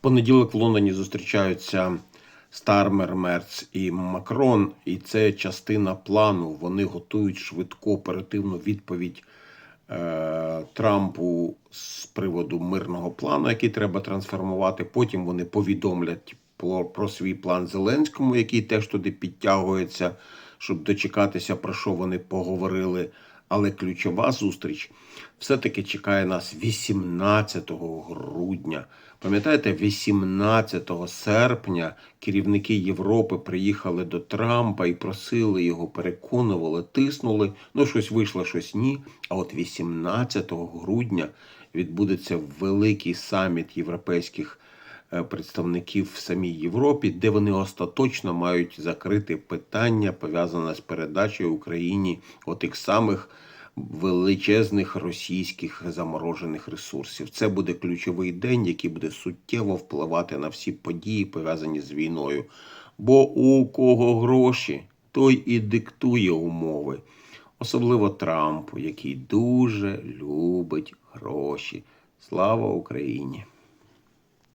понеділок в Лондоні зустрічаються Стармер, Мерц і Макрон, і це частина плану. Вони готують швидку оперативну відповідь е, Трампу з приводу мирного плану, який треба трансформувати. Потім вони повідомлять про, про свій план Зеленському, який теж туди підтягується, щоб дочекатися, про що вони поговорили. Але ключова зустріч все-таки чекає нас 18 грудня. Пам'ятаєте, 18 серпня керівники Європи приїхали до Трампа і просили його, переконували, тиснули. Ну, щось вийшло, щось ні. А от 18 грудня відбудеться великий саміт європейських представників в самій Європі, де вони остаточно мають закрити питання, пов'язане з передачею Україні отих самих величезних російських заморожених ресурсів. Це буде ключовий день, який буде суттєво впливати на всі події, пов'язані з війною. Бо у кого гроші, той і диктує умови. Особливо Трампу, який дуже любить гроші. Слава Україні!